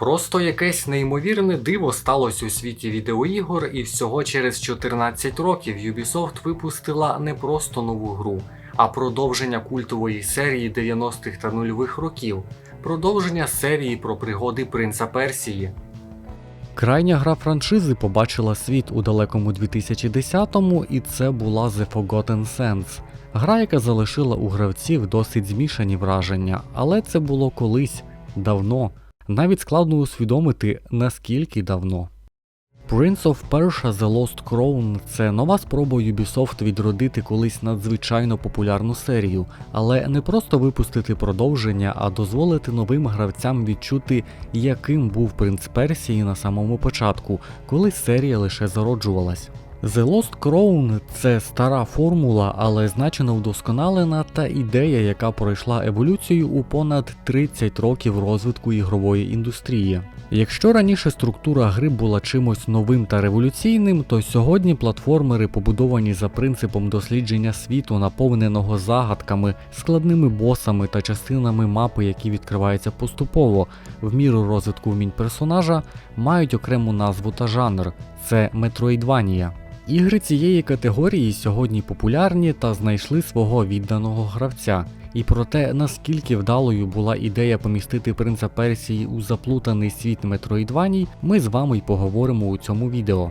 Просто якесь неймовірне диво сталося у світі відеоігор, і всього через 14 років Ubisoft випустила не просто нову гру, а продовження культової серії 90-х та нульових років, продовження серії про пригоди принца Персії. Крайня гра франшизи побачила світ у далекому 2010-му, і це була The Forgotten Sands. Гра, яка залишила у гравців досить змішані враження, але це було колись давно. Навіть складно усвідомити, наскільки давно. Prince of Persia The Lost Crown це нова спроба Ubisoft відродити колись надзвичайно популярну серію, але не просто випустити продовження, а дозволити новим гравцям відчути, яким був принц Персії на самому початку, коли серія лише зароджувалась. The Lost Crown це стара формула, але значно вдосконалена та ідея, яка пройшла еволюцію у понад 30 років розвитку ігрової індустрії. Якщо раніше структура гри була чимось новим та революційним, то сьогодні платформери побудовані за принципом дослідження світу, наповненого загадками, складними босами та частинами мапи, які відкриваються поступово, в міру розвитку вмінь персонажа, мають окрему назву та жанр це Metroidvania. Ігри цієї категорії сьогодні популярні та знайшли свого відданого гравця. І про те, наскільки вдалою була ідея помістити принца Персії у заплутаний світ Метроїдваній, ми з вами й поговоримо у цьому відео.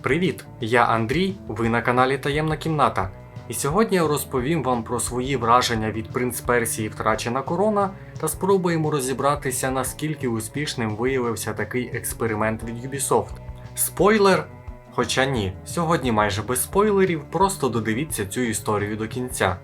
Привіт! Я Андрій, ви на каналі Таємна Кімната. І сьогодні я розповім вам про свої враження від Принц Персії Втрачена корона та спробуємо розібратися, наскільки успішним виявився такий експеримент від Ubisoft. Спойлер! Хоча ні, сьогодні майже без спойлерів, просто додивіться цю історію до кінця.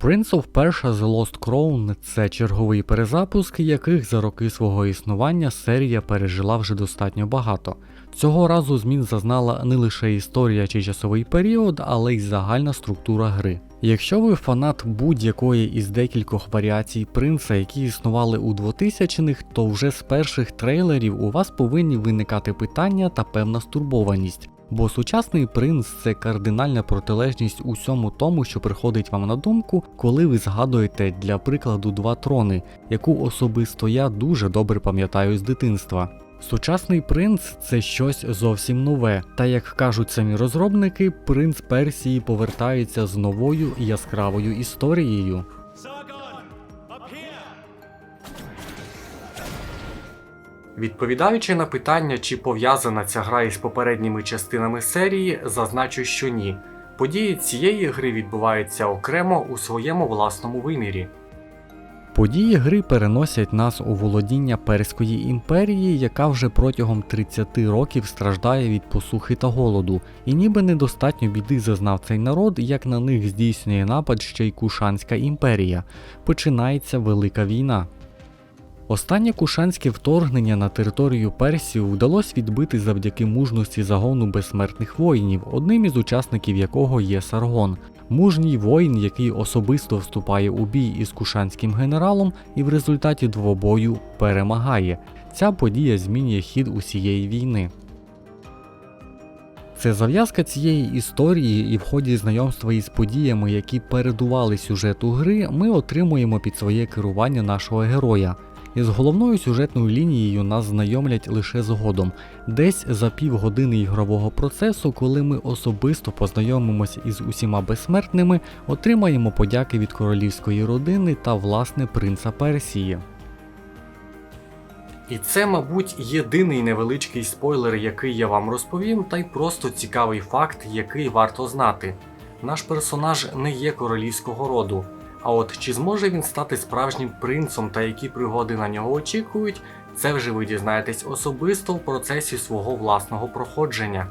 Prince of Persia The Lost Crown це черговий перезапуск, яких за роки свого існування серія пережила вже достатньо багато. Цього разу змін зазнала не лише історія чи часовий період, але й загальна структура гри. Якщо ви фанат будь-якої із декількох варіацій принца, які існували у 2000-х, то вже з перших трейлерів у вас повинні виникати питання та певна стурбованість. Бо сучасний принц це кардинальна протилежність усьому тому, що приходить вам на думку, коли ви згадуєте для прикладу два трони, яку особисто я дуже добре пам'ятаю з дитинства. Сучасний принц це щось зовсім нове, та як кажуть самі розробники, принц Персії повертається з новою яскравою історією. Відповідаючи на питання, чи пов'язана ця гра із попередніми частинами серії, зазначу, що ні. Події цієї гри відбуваються окремо у своєму власному вимірі. Події гри переносять нас у володіння Перської імперії, яка вже протягом 30 років страждає від посухи та голоду, і ніби недостатньо біди зазнав цей народ, як на них здійснює напад ще й Кушанська імперія. Починається велика війна. Останнє кушанське вторгнення на територію Персії вдалося відбити завдяки мужності загону безсмертних воїнів, одним із учасників якого є Саргон. Мужній воїн, який особисто вступає у бій із кушанським генералом і в результаті двобою перемагає. Ця подія змінює хід усієї війни. Це зав'язка цієї історії, і в ході знайомства із подіями, які передували сюжету гри, ми отримуємо під своє керування нашого героя. Із головною сюжетною лінією нас знайомлять лише згодом, десь за півгодини ігрового процесу, коли ми особисто познайомимося із усіма безсмертними, отримаємо подяки від королівської родини та власне принца Персії. І це, мабуть, єдиний невеличкий спойлер, який я вам розповім, та й просто цікавий факт, який варто знати. Наш персонаж не є королівського роду. А от чи зможе він стати справжнім принцом та які пригоди на нього очікують, це вже ви дізнаєтесь особисто в процесі свого власного проходження.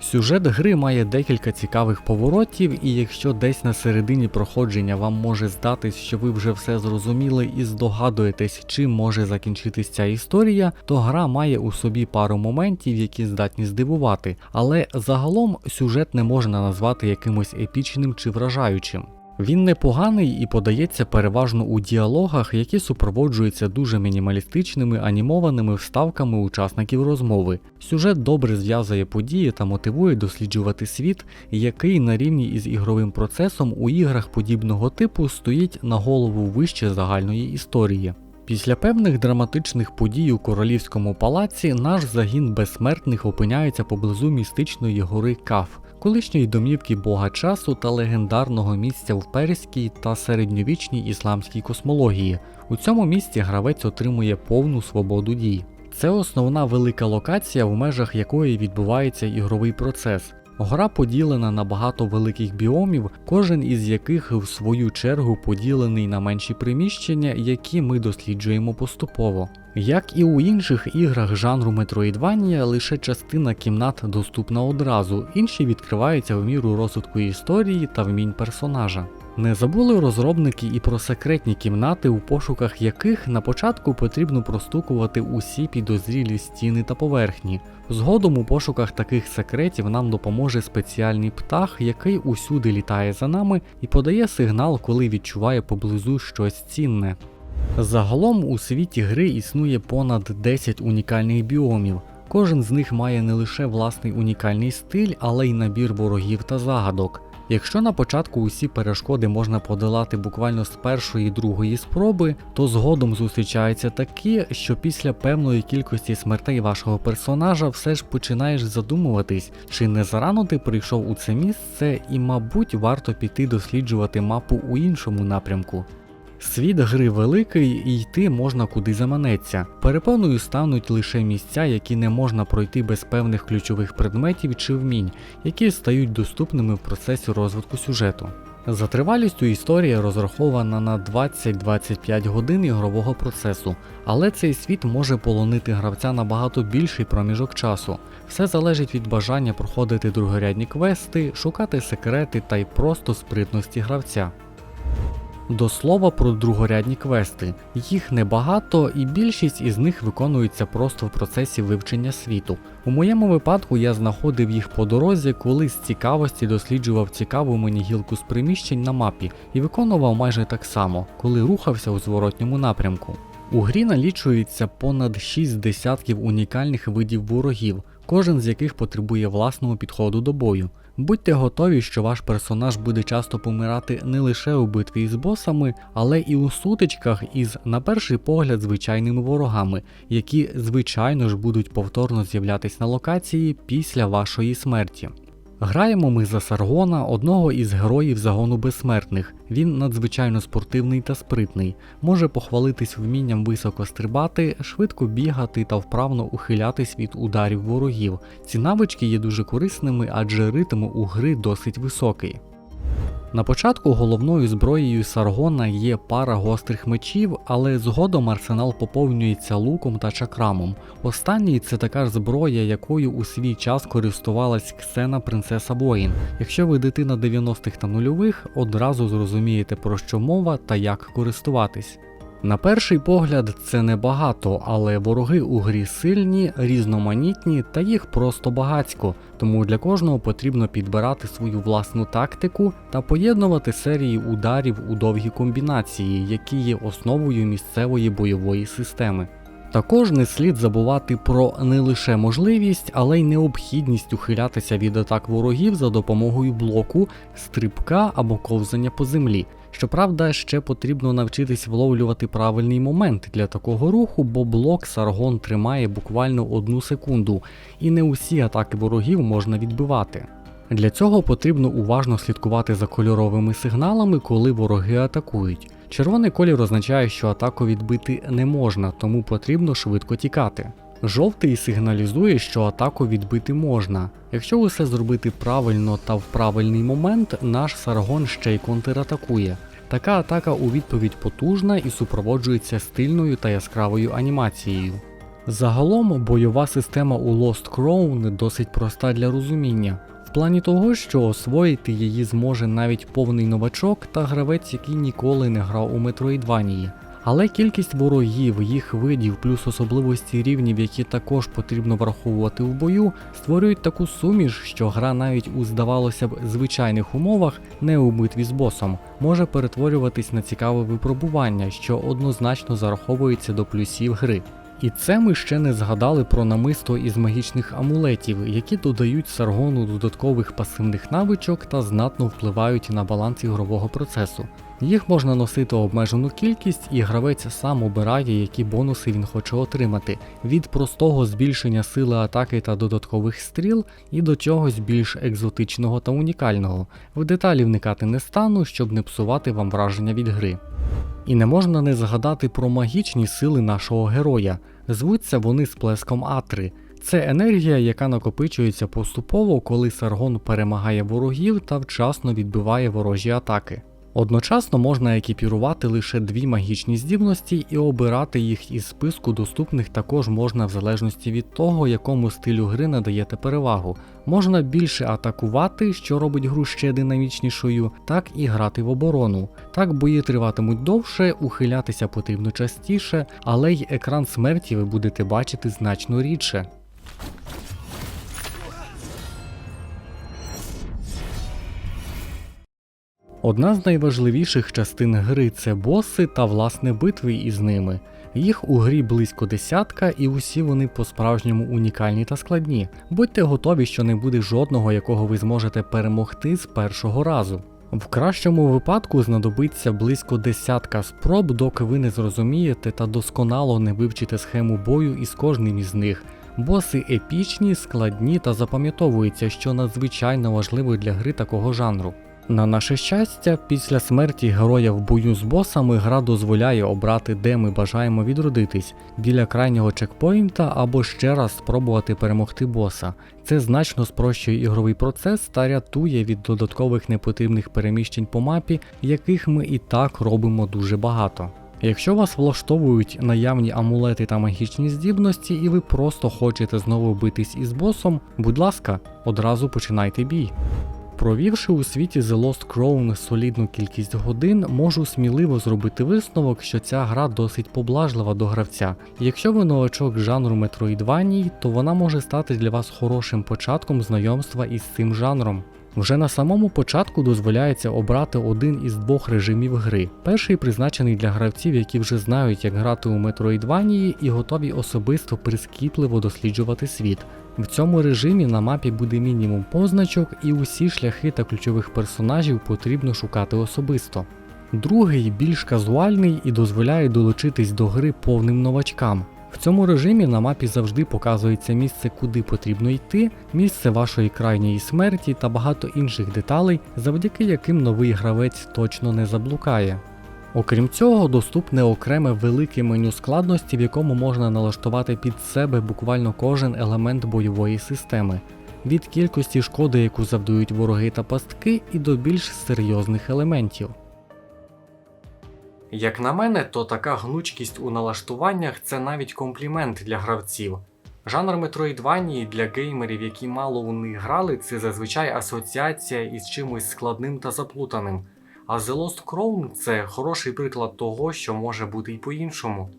Сюжет гри має декілька цікавих поворотів, і якщо десь на середині проходження вам може здатись, що ви вже все зрозуміли і здогадуєтесь, чим може закінчитись ця історія, то гра має у собі пару моментів, які здатні здивувати, але загалом сюжет не можна назвати якимось епічним чи вражаючим. Він непоганий і подається переважно у діалогах, які супроводжуються дуже мінімалістичними анімованими вставками учасників розмови. Сюжет добре зв'язує події та мотивує досліджувати світ, який на рівні із ігровим процесом у іграх подібного типу стоїть на голову вище загальної історії. Після певних драматичних подій у королівському палаці наш загін безсмертних опиняється поблизу містичної гори Каф, колишньої домівки бога часу та легендарного місця в перській та середньовічній ісламській космології. У цьому місці гравець отримує повну свободу дій. Це основна велика локація, в межах якої відбувається ігровий процес. Гора поділена на багато великих біомів, кожен із яких в свою чергу поділений на менші приміщення, які ми досліджуємо поступово. Як і у інших іграх жанру Метроїдванія, лише частина кімнат доступна одразу, інші відкриваються в міру розвитку історії та вмінь персонажа. Не забули розробники і про секретні кімнати, у пошуках яких на початку потрібно простукувати усі підозрілі стіни та поверхні. Згодом у пошуках таких секретів нам допоможе спеціальний птах, який усюди літає за нами і подає сигнал, коли відчуває поблизу щось цінне. Загалом у світі гри існує понад 10 унікальних біомів. Кожен з них має не лише власний унікальний стиль, але й набір ворогів та загадок. Якщо на початку усі перешкоди можна подолати буквально з першої другої спроби, то згодом зустрічаються такі, що після певної кількості смертей вашого персонажа все ж починаєш задумуватись, чи не зарано ти прийшов у це місце, і, мабуть, варто піти досліджувати мапу у іншому напрямку. Світ гри великий і йти можна куди заманеться. Перепоною стануть лише місця, які не можна пройти без певних ключових предметів чи вмінь, які стають доступними в процесі розвитку сюжету. За тривалістю історія розрахована на 20-25 годин ігрового процесу, але цей світ може полонити гравця набагато більший проміжок часу. Все залежить від бажання проходити другорядні квести, шукати секрети та й просто спритності гравця. До слова про другорядні квести. Їх небагато, і більшість із них виконується просто в процесі вивчення світу. У моєму випадку я знаходив їх по дорозі, коли з цікавості досліджував цікаву мені гілку з приміщень на мапі, і виконував майже так само, коли рухався у зворотньому напрямку. У грі налічується понад 6 десятків унікальних видів ворогів, кожен з яких потребує власного підходу до бою. Будьте готові, що ваш персонаж буде часто помирати не лише у битві з босами, але і у сутичках із, на перший погляд, звичайними ворогами, які, звичайно ж, будуть повторно з'являтись на локації після вашої смерті. Граємо ми за Саргона, одного із героїв загону безсмертних. Він надзвичайно спортивний та спритний, може похвалитись вмінням високо стрибати, швидко бігати та вправно ухилятись від ударів ворогів. Ці навички є дуже корисними, адже ритм у гри досить високий. На початку головною зброєю Саргона є пара гострих мечів, але згодом арсенал поповнюється луком та чакрамом. Останній це така ж зброя, якою у свій час користувалась Ксена принцеса воїн. Якщо ви дитина 90-х та нульових, одразу зрозумієте про що мова та як користуватись. На перший погляд це небагато, але вороги у грі сильні, різноманітні та їх просто багацько, тому для кожного потрібно підбирати свою власну тактику та поєднувати серії ударів у довгі комбінації, які є основою місцевої бойової системи. Також не слід забувати про не лише можливість, але й необхідність ухилятися від атак ворогів за допомогою блоку, стрибка або ковзання по землі. Щоправда, ще потрібно навчитись вловлювати правильний момент для такого руху, бо блок Саргон тримає буквально одну секунду, і не усі атаки ворогів можна відбивати. Для цього потрібно уважно слідкувати за кольоровими сигналами, коли вороги атакують. Червоний колір означає, що атаку відбити не можна, тому потрібно швидко тікати. Жовтий сигналізує, що атаку відбити можна. Якщо усе зробити правильно та в правильний момент, наш Саргон ще й контратакує. Така атака у відповідь потужна і супроводжується стильною та яскравою анімацією. Загалом бойова система у Lost Crown досить проста для розуміння. В плані того, що освоїти її зможе навіть повний новачок та гравець, який ніколи не грав у Metroidvania. Але кількість ворогів, їх видів, плюс особливості рівнів, які також потрібно враховувати в бою, створюють таку суміш, що гра навіть у здавалося б звичайних умовах, не у битві з босом, може перетворюватись на цікаве випробування, що однозначно зараховується до плюсів гри. І це ми ще не згадали про намисто із магічних амулетів, які додають Саргону додаткових пасивних навичок та знатно впливають на баланс ігрового процесу. Їх можна носити обмежену кількість, і гравець сам обирає, які бонуси він хоче отримати, від простого збільшення сили атаки та додаткових стріл і до чогось більш екзотичного та унікального. В деталі вникати не стану, щоб не псувати вам враження від гри. І не можна не згадати про магічні сили нашого героя. Звуться вони сплеском Атри. Це енергія, яка накопичується поступово, коли Саргон перемагає ворогів та вчасно відбиває ворожі атаки. Одночасно можна екіпірувати лише дві магічні здібності і обирати їх із списку доступних також можна в залежності від того, якому стилю гри надаєте перевагу. Можна більше атакувати, що робить гру ще динамічнішою, так і грати в оборону. Так бої триватимуть довше, ухилятися потрібно частіше, але й екран смерті ви будете бачити значно рідше. Одна з найважливіших частин гри це боси та власне битви із ними. Їх у грі близько десятка, і усі вони по-справжньому унікальні та складні. Будьте готові, що не буде жодного, якого ви зможете перемогти з першого разу. В кращому випадку знадобиться близько десятка спроб, доки ви не зрозумієте та досконало не вивчите схему бою із кожним із них. Боси епічні, складні та запам'ятовуються, що надзвичайно важливо для гри такого жанру. На наше щастя, після смерті героя в бою з босами гра дозволяє обрати, де ми бажаємо відродитись біля крайнього чекпоінта або ще раз спробувати перемогти боса. Це значно спрощує ігровий процес та рятує від додаткових непотрібних переміщень по мапі, яких ми і так робимо дуже багато. Якщо вас влаштовують наявні амулети та магічні здібності, і ви просто хочете знову битись із босом, будь ласка, одразу починайте бій. Провівши у світі The Lost Crown солідну кількість годин, можу сміливо зробити висновок, що ця гра досить поблажлива до гравця. Якщо ви новачок жанру Metroidvania, то вона може стати для вас хорошим початком знайомства із цим жанром. Вже на самому початку дозволяється обрати один із двох режимів гри. Перший призначений для гравців, які вже знають, як грати у Metroidvania і готові особисто прискіпливо досліджувати світ. В цьому режимі на мапі буде мінімум позначок, і усі шляхи та ключових персонажів потрібно шукати особисто. Другий більш казуальний і дозволяє долучитись до гри повним новачкам. В цьому режимі на мапі завжди показується місце, куди потрібно йти, місце вашої крайньої смерті та багато інших деталей, завдяки яким новий гравець точно не заблукає. Окрім цього, доступне окреме велике меню складності, в якому можна налаштувати під себе буквально кожен елемент бойової системи, від кількості шкоди, яку завдають вороги та пастки, і до більш серйозних елементів. Як на мене, то така гнучкість у налаштуваннях це навіть комплімент для гравців. Жанр Metroidvania для геймерів, які мало у них грали, це зазвичай асоціація із чимось складним та заплутаним. А The Lost Crown це хороший приклад того, що може бути й по-іншому.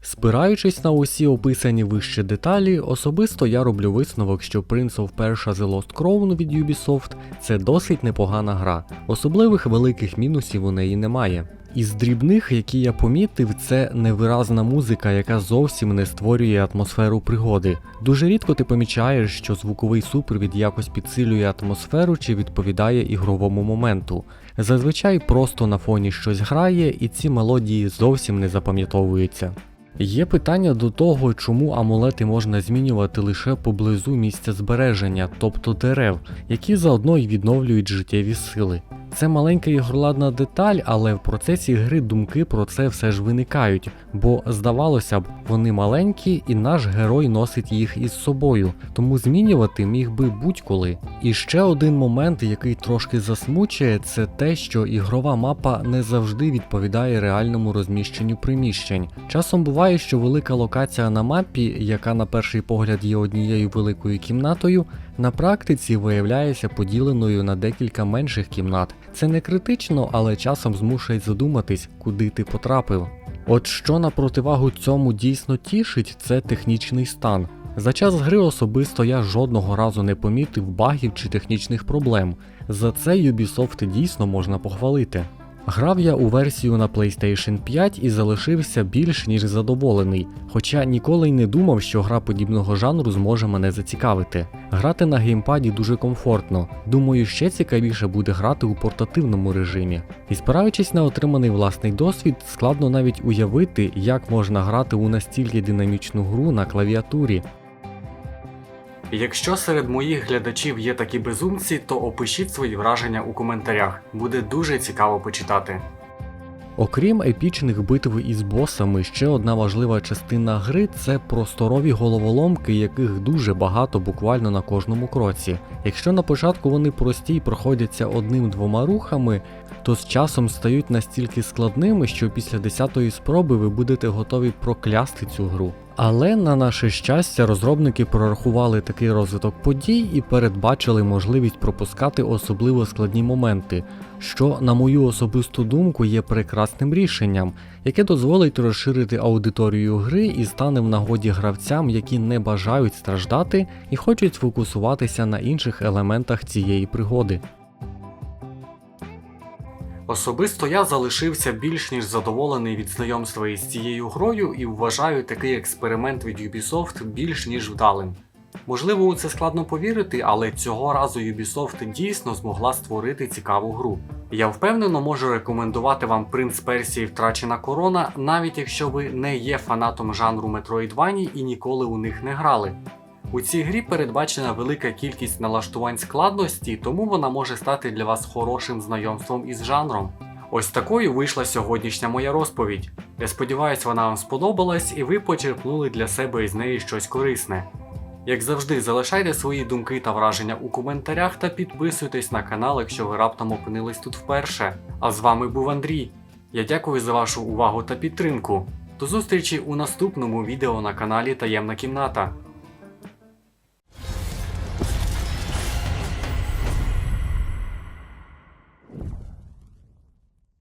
Спираючись на усі описані вище деталі, особисто я роблю висновок, що Prince of Persia The Lost Crown від Ubisoft це досить непогана гра, особливих великих мінусів у неї немає. Із дрібних, які я помітив, це невиразна музика, яка зовсім не створює атмосферу пригоди. Дуже рідко ти помічаєш, що звуковий супровід якось підсилює атмосферу чи відповідає ігровому моменту. Зазвичай просто на фоні щось грає, і ці мелодії зовсім не запам'ятовуються. Є питання до того, чому амулети можна змінювати лише поблизу місця збереження, тобто дерев, які заодно й відновлюють життєві сили. Це маленька ігроладна деталь, але в процесі гри думки про це все ж виникають, бо здавалося б, вони маленькі, і наш герой носить їх із собою, тому змінювати міг би будь-коли. І ще один момент, який трошки засмучує, це те, що ігрова мапа не завжди відповідає реальному розміщенню приміщень. Часом буває, що велика локація на мапі, яка на перший погляд є однією великою кімнатою, на практиці виявляється поділеною на декілька менших кімнат. Це не критично, але часом змушує задуматись, куди ти потрапив. От що на противагу цьому дійсно тішить, це технічний стан. За час гри особисто я жодного разу не помітив багів чи технічних проблем. За це Ubisoft дійсно можна похвалити. Грав я у версію на PlayStation 5 і залишився більш ніж задоволений, хоча ніколи й не думав, що гра подібного жанру зможе мене зацікавити. Грати на геймпаді дуже комфортно. Думаю, ще цікавіше буде грати у портативному режимі. І спираючись на отриманий власний досвід, складно навіть уявити, як можна грати у настільки динамічну гру на клавіатурі. Якщо серед моїх глядачів є такі безумці, то опишіть свої враження у коментарях. Буде дуже цікаво почитати. Окрім епічних битв із босами, ще одна важлива частина гри це просторові головоломки, яких дуже багато буквально на кожному кроці. Якщо на початку вони прості й проходяться одним-двома рухами, то з часом стають настільки складними, що після 10-ї спроби ви будете готові проклясти цю гру. Але на наше щастя, розробники прорахували такий розвиток подій і передбачили можливість пропускати особливо складні моменти, що, на мою особисту думку, є прекрасним рішенням, яке дозволить розширити аудиторію гри і стане в нагоді гравцям, які не бажають страждати і хочуть сфокусуватися на інших елементах цієї пригоди. Особисто я залишився більш ніж задоволений від знайомства із цією грою і вважаю такий експеримент від Ubisoft більш ніж вдалим. Можливо, у це складно повірити, але цього разу Ubisoft дійсно змогла створити цікаву гру. Я впевнено можу рекомендувати вам принц Персії Втрачена корона, навіть якщо ви не є фанатом жанру Metroidvania і ніколи у них не грали. У цій грі передбачена велика кількість налаштувань складності, тому вона може стати для вас хорошим знайомством із жанром. Ось такою вийшла сьогоднішня моя розповідь. Я сподіваюся, вона вам сподобалась і ви почерпнули для себе із неї щось корисне. Як завжди, залишайте свої думки та враження у коментарях та підписуйтесь на канал, якщо ви раптом опинились тут вперше. А з вами був Андрій. Я дякую за вашу увагу та підтримку. До зустрічі у наступному відео на каналі Таємна кімната.